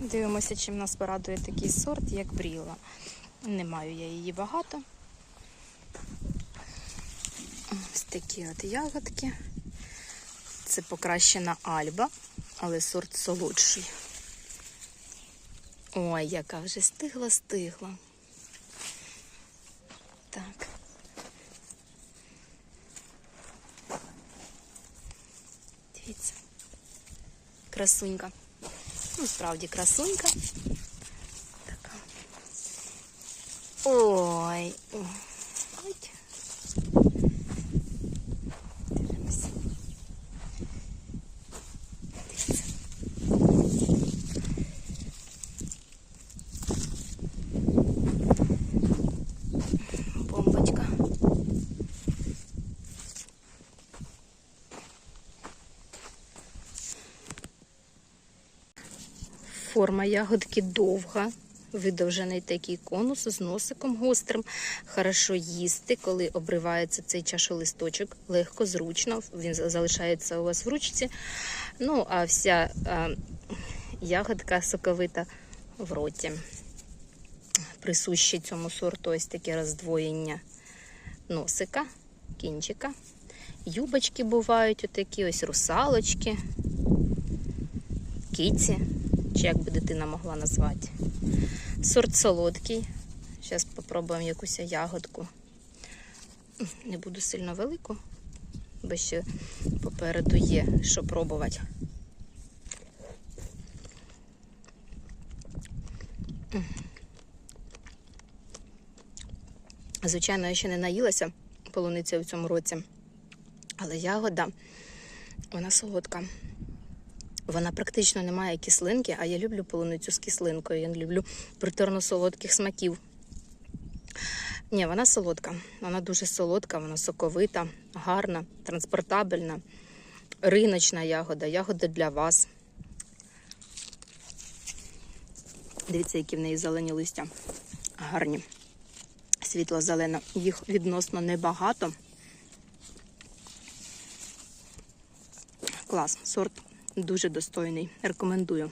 Дивимося, чим нас порадує такий сорт, як бріла. Не маю я її багато. Ось такі от ягодки. Це покращена альба, але сорт солодший. Ой, яка вже стигла, стигла. Так. Дивіться. Красунька. Ну, справді красунька. Така. Ой. Ой. Дивимося. Дивіться. Бомбочка. Форма ягодки довга, видовжений такий конус з носиком гострим. Хорошо їсти, коли обривається цей чашолисточок, легко, зручно. Він залишається у вас в ручці. Ну, а вся а, ягодка соковита в роті. Присуще цьому сорту ось таке роздвоєння носика, кінчика. Юбочки бувають отакі, ось русалочки, кіці, чи як би дитина могла назвати. Сорт солодкий. Зараз спробуємо якусь ягодку. Не буду сильно велику, бо ще попереду є, що пробувати. Звичайно, я ще не наїлася полуниця в цьому році, але ягода, вона солодка. Вона практично не має кислинки, а я люблю полуницю з кислинкою. Я люблю приторно солодких смаків. Ні, вона солодка. Вона дуже солодка, вона соковита, гарна, транспортабельна, риночна ягода, ягода для вас. Дивіться, які в неї зелені листя. Гарні. Світло-зелено. Їх відносно небагато. Клас, сорт дуже достойний. Рекомендую.